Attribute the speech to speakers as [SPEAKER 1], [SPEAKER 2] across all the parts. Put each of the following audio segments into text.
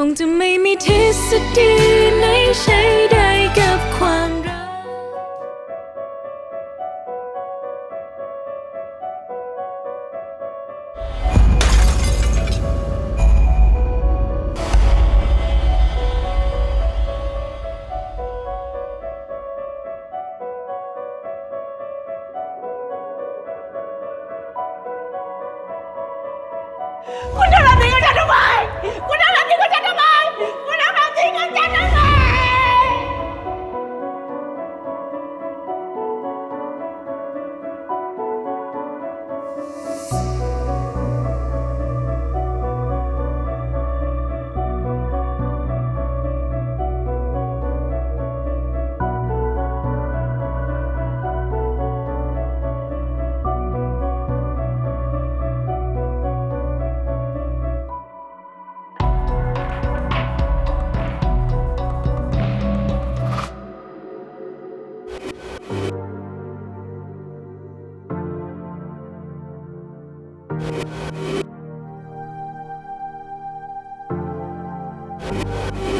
[SPEAKER 1] คงจะไม่มีทฤษฎีไหนใช้ได้ คุ
[SPEAKER 2] ณทำแบบนี้กับฉั นท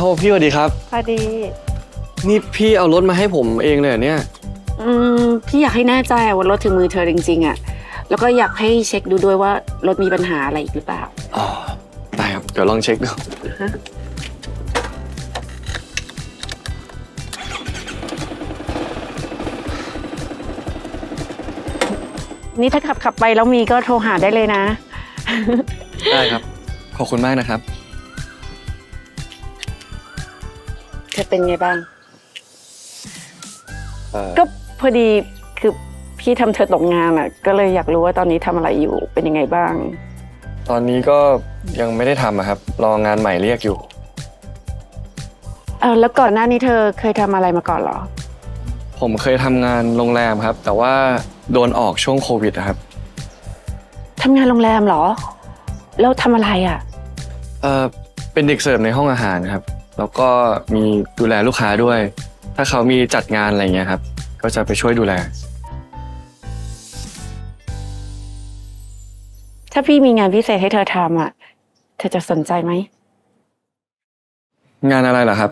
[SPEAKER 3] เอาพี่สวัสดีครับ
[SPEAKER 4] พอดี
[SPEAKER 3] นี่พี่เอารถมาให้ผมเองเลยเหรอเนี่ย
[SPEAKER 4] อืม พี่อยากให้แน่ใจว่ารถถึงมือเธอจริงๆอะแล้วก็อยากให้เช็คดูด้วยว่ารถมีปัญหาอะไรอีกหรือเปล่า
[SPEAKER 3] อ๋อ ได้ครับ เดี๋ยวลองเช็คดู
[SPEAKER 4] ฮะ นี่ถ้าขับขับไปแล้วมีก็โทรหาได้เลยนะ
[SPEAKER 3] ได้ครับ ขอบคุณมากนะครับ
[SPEAKER 4] อเป็นไงบ้าง
[SPEAKER 3] เอ่อ
[SPEAKER 4] ก็พอดีคือพี่ทำเธอตกงานอะก็เลยอยากรู้ว่าตอนนี้ทำอะไรอยู่เป็นยังไงบ้าง
[SPEAKER 3] ตอนนี้ก็ยังไม่ได้ทำอะครับ รองานใหม่เรียกอยู่
[SPEAKER 4] เออแล้วก่อนหน้านี้เธอเคยทำอะไรมาก่อนเหรอ
[SPEAKER 3] ผมเคยทำงานโรงแรมครับ แต่ว่าโดนออกช่วงโควิดอะครับ
[SPEAKER 4] ทำงานโรงแรมเหรอ แล้วทำอะไรอะ
[SPEAKER 3] เออเป็นเด็กเสิร์ฟในห้องอาหารครับ แล้วก็มีดูแลลูกค้าด้วย ถ้าเขามีจัดงานอะไรเงี้ยครับ ก็จะไปช่วยดูแล
[SPEAKER 4] ถ้าพี่มีงานพิเศษให้เธอทำอะ เธอจะสนใจไหม
[SPEAKER 3] งานอะไรเหรอครับ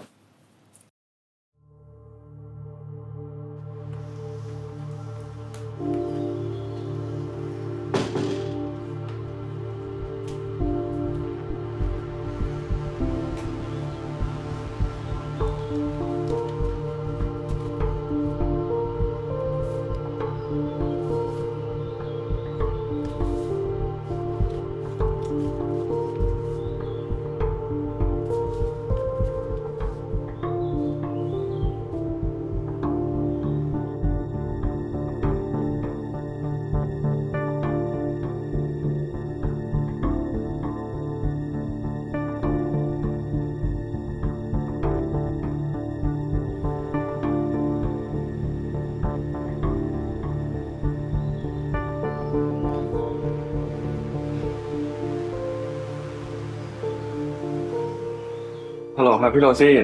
[SPEAKER 3] ฮัลโหลครับพี่โรซี่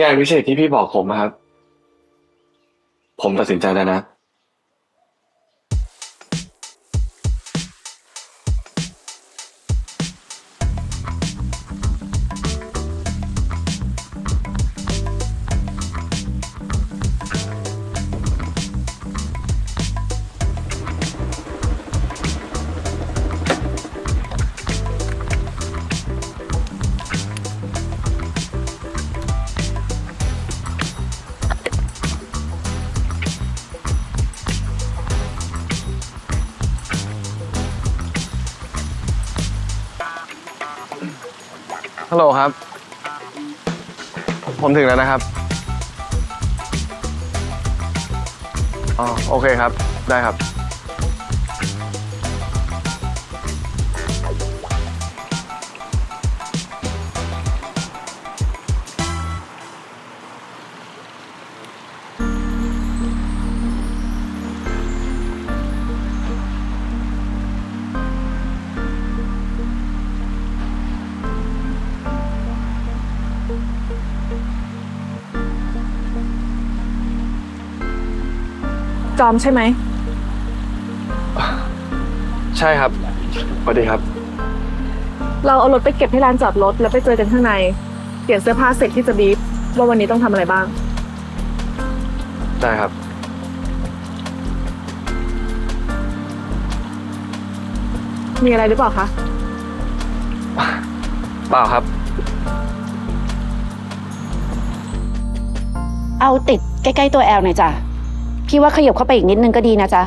[SPEAKER 3] งานวิเศษที่พี่บอกผมอะครับ ผมตัดสินใจแล้วนะ ฮัลโหลครับ ผมถึงแล้วนะครับ อ๋อ โอเคครับ ได้ครับ
[SPEAKER 5] จอมใช่ไหม
[SPEAKER 3] ใช่ครับสวัสดีครับ
[SPEAKER 5] เราเอารถไปเก็บที่ลานจอดรถแล้วไปเจอกันข้างใน เปลี่ยนเสื้อผ้าเสร็จที่จะบีฟว่าวันนี้ต้องทำอะไรบ้าง
[SPEAKER 3] ได้ครับ
[SPEAKER 5] มีอะไรหรือเปล่าคะ
[SPEAKER 3] เปล่าครับ
[SPEAKER 4] เอาติดใกล้ ๆ ตัวแอลหน่อยจ้ะ พี่ว่าขยับเข้าไปอีกนิดนึงก็ดีนะจ๊ะ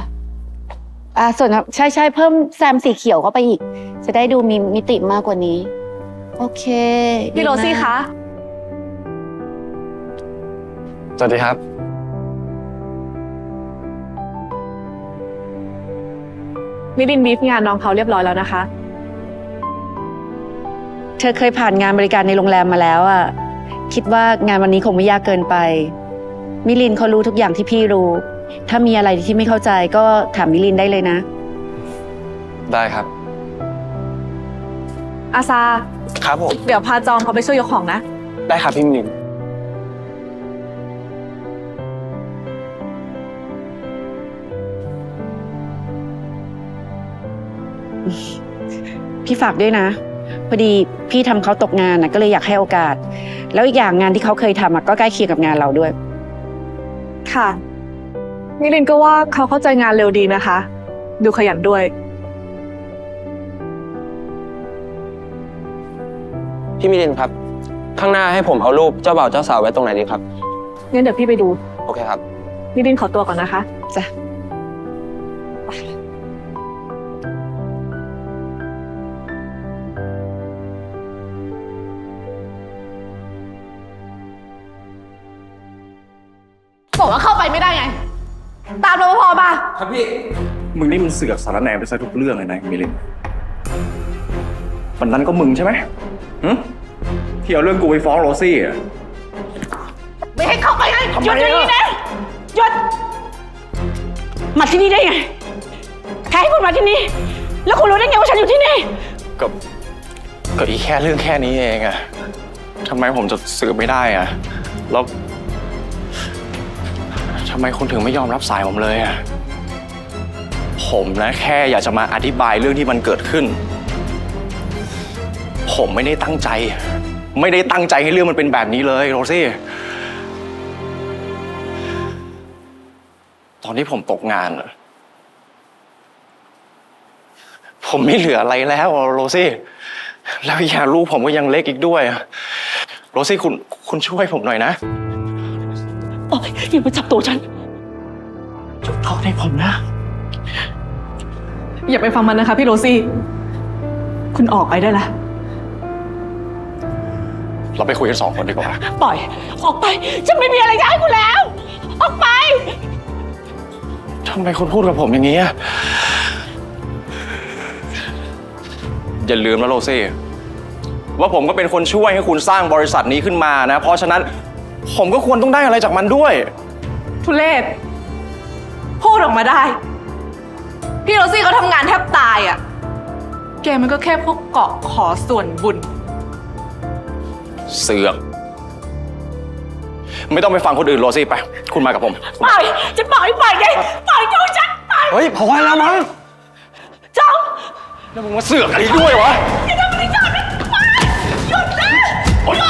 [SPEAKER 4] อ่าส่วนใช่ใช่ๆเพิ่มแซมสีเขียวเข้าไปอีก จะได้ดูมีมิติมากกว่านี้ โอเค
[SPEAKER 5] พี่โรซี่
[SPEAKER 4] ดีมาก
[SPEAKER 5] คะ
[SPEAKER 3] สวัสดีครับ
[SPEAKER 5] มิลินบีฟงานน้องเขาเรียบร้อยแล้วนะคะ
[SPEAKER 4] เธอเคยผ่านงานบริการในโรงแรมมาแล้วอะ คิดว่างานวันนี้คงไม่ยากเกินไป มิลินเขารู้ทุกอย่างที่พี่รู้ ถ้ามีอะไรที่ไม่เข้าใจก็ถามมิลินได้เลยนะ
[SPEAKER 3] ได้ครับ
[SPEAKER 5] อาซา
[SPEAKER 3] ครับผม
[SPEAKER 5] เดี๋ยวพาจอมเขาไปช่วยยกของนะ
[SPEAKER 3] ได้ครับพี่มิน
[SPEAKER 4] พี่ฝากด้วยนะ พอดีพี่ทำเขาตกงานนะก็เลยอยากให้โอกาส แล้วอีกอย่างงานที่เขาเคยทำอะก็ใกล้เคียงกับงานเราด้วย
[SPEAKER 5] ค่ะมิลินก็ว่าเขาเข้าใจงานเร็วดีนะคะ ดูขยันด้วย
[SPEAKER 6] พี่มิลินครับ ข้างหน้าให้ผมเอารูปเจ้าบ่าวเจ้าสาวไว้ตรงไหนดีครับ
[SPEAKER 5] งั้นเดี๋ยวพี่ไปดู
[SPEAKER 6] โอเคครับ
[SPEAKER 5] มิลินขอตัวก่อนนะคะ
[SPEAKER 4] จ้ะ
[SPEAKER 2] บอกว่าเข้าไปไม่ได้ไง ตามรปภมา
[SPEAKER 6] ครับพี่
[SPEAKER 7] มึงนี่มันเสือกสารแหนไปซะทุกเรื่องเลยนะมิลินวันนั้นก็มึงใช่ไหมหึที่เอาเรื่องกูไปฟ้องโรซี่อะ
[SPEAKER 2] ไม่ให้เข้าไปไง
[SPEAKER 7] ทำไม
[SPEAKER 2] หยุดอย่างนี้
[SPEAKER 7] อะ
[SPEAKER 2] นะหยุด
[SPEAKER 4] มาที่นี่ได้ไงใครให้คุณมาที่นี่ แล้วคุณรู้ได้ไงว่าฉันอยู่ที่นี่
[SPEAKER 7] ก็ก็อีแค่เรื่องแค่นี้เองอะทำไมผมจะสืบไม่ได้อะแล้วทำไมคุณถึงไม่ยอมรับสายผมเลยอะผมนะแค่อยากจะมาอธิบายเรื่องที่มันเกิดขึ้น ผมไม่ได้ตั้งใจ ไม่ได้ตั้งใจให้เรื่องมันเป็นแบบนี้เลยโรซี่ ตอนที่ผมตกงานผมไม่เหลืออะไรแล้วโรซี่ แล้วอย่าลูกผมก็ยังเล็กอีกด้วย โรซี่คุณคุณช่วยผมหน่อยนะ
[SPEAKER 4] โอ๊ยอย่ามาจับตัวฉัน
[SPEAKER 7] ยกโทษให้ผมนะ
[SPEAKER 5] อย่าไปฟังมันนะคะพี่โรซี่ คุณออกไปได้ละ
[SPEAKER 7] เราไปคุยกันสองคนดีกว่า
[SPEAKER 2] ปล่อย ออกไป ฉันไม่มีอะไรจะให้คุณแล้ว ออกไป
[SPEAKER 7] ทำไมคุณพูดกับผมอย่างนี้อะอย่าลืมนะโรซี่ว่าผมก็เป็นคนช่วยให้คุณสร้างบริษัทนี้ขึ้นมานะ เพราะฉะนั้น ผมก็ควรต้องได้อะไรจากมันด้วย
[SPEAKER 5] ทุเลศพูดออกมาได้ พี่โรซี่เขาทำงานแทบตายอะ่ะ แกมันก็แค่พวกเกาะขอส่วนบุญ
[SPEAKER 7] เสือก ไม่ต้องไปฟังคนอื่นโรซี่ไป คุณมากับผม
[SPEAKER 2] ปล่อยจะปล่อยปล่อยไงปล่อยจูฉันปล่อย
[SPEAKER 3] เฮ้ยพอแล้วมั้ง
[SPEAKER 2] จ้อง
[SPEAKER 7] แล้วมึงมาเสือกอะไรด้วยวะ
[SPEAKER 2] อย่าทำอะไรจ้องนะปล่อยหยุดนะหยุดอย่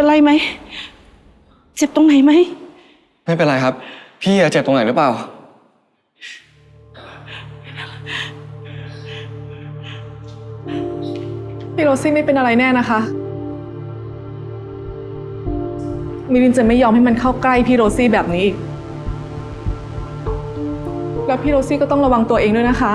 [SPEAKER 4] อะไรไหม เจ็บตรงไหนไหม
[SPEAKER 3] ไม่เป็นไรครับ พี่อะเจ็บตรงไหนหรือเปล่า
[SPEAKER 5] พี่โรซี่ไม่เป็นอะไรแน่นะคะ มิลินจะไม่ยอมให้มันเข้าใกล้พี่โรซี่แบบนี้อีก แล้วพี่โรซี่ก็ต้องระวังตัวเองด้วยนะคะ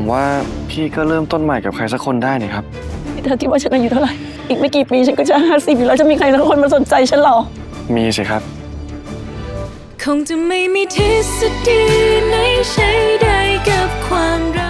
[SPEAKER 3] ผมว่าพี่ก็เริ่มต้นใหม่กับใครสักคนได้นี่ครับ
[SPEAKER 8] เธอคิดว่าฉันอายุเท่าไหร่ อีกไม่กี่ปีฉันก็จะห้าสิบอยู่แล้วจะมีใครสักคนมาสนใจฉันหรอ
[SPEAKER 3] มีสิครับ
[SPEAKER 1] คงจะไม่มีทฤษฎีไหนใช้ได้กับความรัก